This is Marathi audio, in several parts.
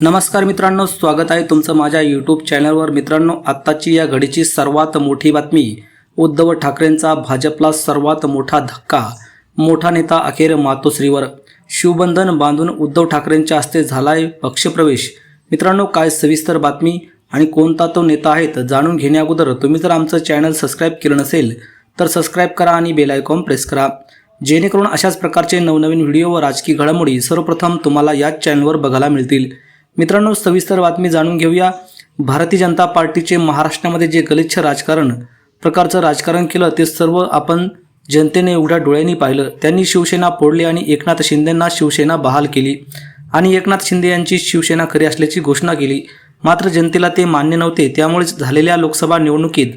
नमस्कार मित्रांनो स्वागत आहे तुमचं माझ्या यूट्यूब चॅनलवर मित्रांनो आत्ताची या घडीची सर्वात मोठी बातमी उद्धव ठाकरेंचा भाजपला सर्वात मोठा धक्का मोठा नेता अखेर मातोश्रीवर. शिवबंधन बांधून उद्धव ठाकरेंच्या हस्ते झालाय पक्षप्रवेश. मित्रांनो काय सविस्तर बातमी आणि कोणता तो नेता आहेत जाणून घेण्याअगोदर तुम्ही जर आमचं चॅनल सबस्क्राईब केलं नसेल तर सबस्क्राईब करा आणि बेल आयकॉन प्रेस करा. जेणेकरून अशाच प्रकारचे नवनवीन व्हिडिओ व राजकीय घडामोडी सर्वप्रथम तुम्हाला याच चॅनलवर बघायला मिळतील. मित्रांनो सविस्तर बातमी जाणून घेऊया. भारतीय जनता पार्टीचे महाराष्ट्रामध्ये जे गलिच्छ राजकारण प्रकारचं राजकारण केलं ते सर्व आपण जनतेने उघड्या डोळ्यांनी पाहिलं. त्यांनी शिवसेना फोडली आणि एकनाथ शिंदेंना शिवसेना बहाल केली. आणि एकनाथ शिंदे यांची शिवसेना खरी असल्याची घोषणा केली. मात्र जनतेला ते मान्य नव्हते. त्यामुळेच झालेल्या लोकसभा निवडणुकीत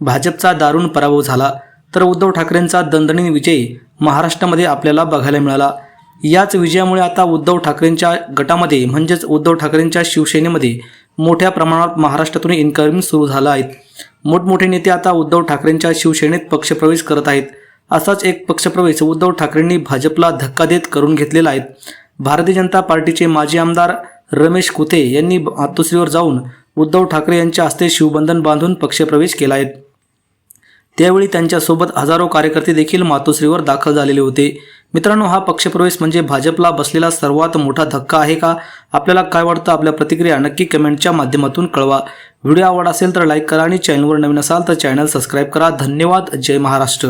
भाजपचा दारुण पराभव झाला. तर उद्धव ठाकरेंचा दणदणीन विजय महाराष्ट्रामध्ये आपल्याला बघायला मिळाला. याच विजयामुळे आता उद्धव ठाकरेंच्या गटामध्ये म्हणजेच उद्धव ठाकरेंच्या शिवसेनेमध्ये मोठ्या प्रमाणात महाराष्ट्रातून इन्कमिंग सुरू झालं आहे मोठमोठे नेते आता उद्धव ठाकरेंच्या शिवसेनेत पक्षप्रवेश करत आहेत. असाच एक पक्षप्रवेश उद्धव ठाकरेंनी भाजपला धक्का देत करून घेतलेला आहे. भारतीय जनता पार्टीचे माजी आमदार रमेश कुथे यांनी मातोश्रीवर जाऊन उद्धव ठाकरे यांच्या हस्ते शिवबंधन बांधून पक्षप्रवेश केला आहे. त्यावेळी त्यांच्यासोबत हजारो कार्यकर्ते देखील मातोश्रीवर दाखल झालेले होते. मित्रांनो हा पक्षप्रवेश म्हणजे भाजपला बसलेला सर्वात मोठा धक्का आहे का? आपल्याला काय वाटतं? आपल्या प्रतिक्रिया नक्की कमेंटच्या माध्यमातून कळवा. व्हिडिओ आवड असेल तर लाईक करा आणि चॅनलवर नवीन असाल तर चॅनल सबस्क्राईब करा. धन्यवाद. जय महाराष्ट्र.